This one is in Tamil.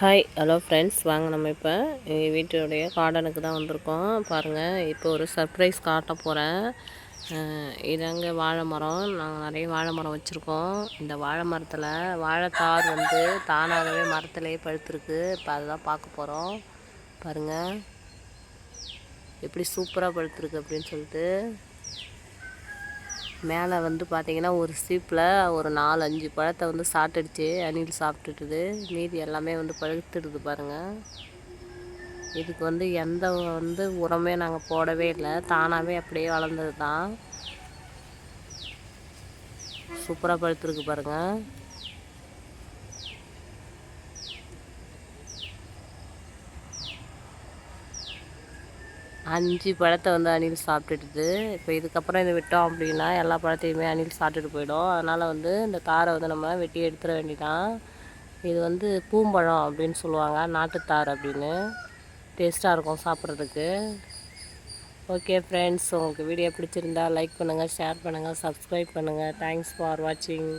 ஹாய் ஹலோ ஃப்ரெண்ட்ஸ் வாங்க நம்ம இப்போ எங்கள் வீட்டுடைய கார்டனுக்கு தான் வந்திருக்கோம். பாருங்கள் இப்போ ஒரு சர்ப்ரைஸ் காட்ட போகிறேன் இதாங்க வாழை மரம். நாங்கள் நிறைய வாழை மரம் வச்சுருக்கோம். இந்த வாழை மரத்தில் வாழைத்தார் வந்து தானாகவே மரத்துலேயே பழுத்துருக்கு. இப்போ அதுதான் பார்க்க போகிறோம் பாருங்கள் எப்படி சூப்பராக பழுத்துருக்கு அப்படின்னு சொல்லிட்டு. மேலே வந்து பார்த்திங்கன்னா ஒரு சீப்பில் ஒரு நாலு அஞ்சு பழத்தை வந்து சாப்பிட்டுடுச்சு. அணில் சாப்பிட்டுட்டுது. மீதி எல்லாமே வந்து பழுத்துடுது பாருங்கள் இதுக்கு வந்து எந்த வந்து உரமே நாங்கள் போடவே இல்லை. தானாகவே அப்படியே வளர்ந்தது தான் சூப்பராக பழுத்துருக்கு பாருங்கள் அஞ்சு பழத்தை வந்து அணில் சாப்பிட்டுட்டு இப்போ இதுக்கப்புறம் இதை விட்டோம் அப்படின்னா எல்லா பழத்தையுமே அணில் சாப்பிட்டுட்டு போயிடும். அதனால் வந்து இந்த தாரை வந்து நம்ம வெட்டி எடுத்துட வேண்டிதான். இது வந்து பூம்பழம் அப்படின்னு சொல்லுவாங்க நாட்டுத்தார் அப்படின்னு. டேஸ்ட்டாக இருக்கும் சாப்பிட்றதுக்கு. ஓகே ஃப்ரெண்ட்ஸ் உங்களுக்கு வீடியோ பிடிச்சிருந்தா லைக் பண்ணுங்கள் ஷேர் பண்ணுங்கள் சப்ஸ்கிரைப் பண்ணுங்கள் தேங்க்ஸ் ஃபார் வாட்சிங்